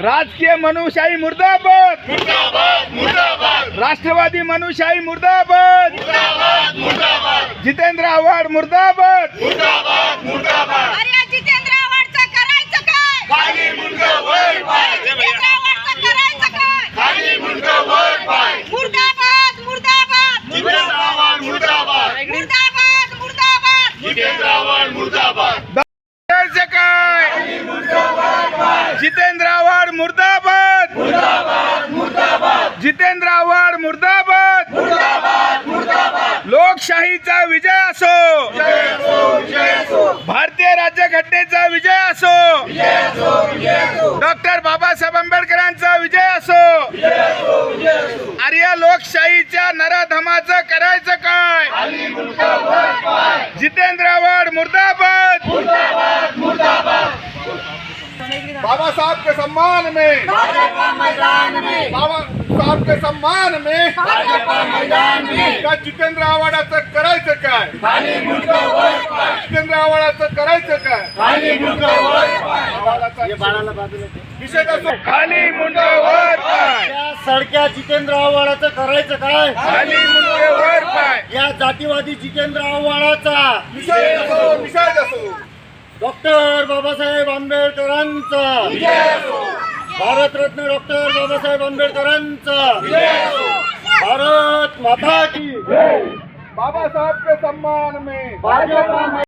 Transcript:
राजकीय मनुशाही मुर्दाबाद. मुर्दाबाद मुर्दाबाद. राष्ट्रवादी मनुशाही मुर्दाबाद. जितेंद्र आव्हाड मुर्दाबाद जितेंद्र आव्हाड मुर्दाबाद! आव्हाड जितेंद्र आव्हाड मुर्दाबाद! लोकशाहीचा विजय असो! भारतीय राज्यघटनेचा विजय असो! डॉक्टर बाबासाहेब आंबेडकरांचा विजय असो! आर्य लोकशाहीच्या नराधमाचं करायचं काय जितेंद्र आव्हाड मुर्दाबाद बाबा साहब के सम्मान में। बाबा साहब के सम्मान में। का जितेंद्र आव्हाडाचं करायचं काय? जितेंद्र आव्हाडाचं करायचं काय? विषय कसं? खाली मुंड वर पाय. या सडक्या जितेंद्र आव्हाडाचं करायचं काय? खाली मुंड वर पाय. या जातीवादी जितेंद्र आव्हाडाचा. विषय असो विषय असो. डॉक्टर बाबासाहेब आंबेडकरांचा. भारतरत्न डॉक्टर बाबासाहेब आंबेडकरांचा. भारत माता की बाबा साहब के सम्मान में. भाजपा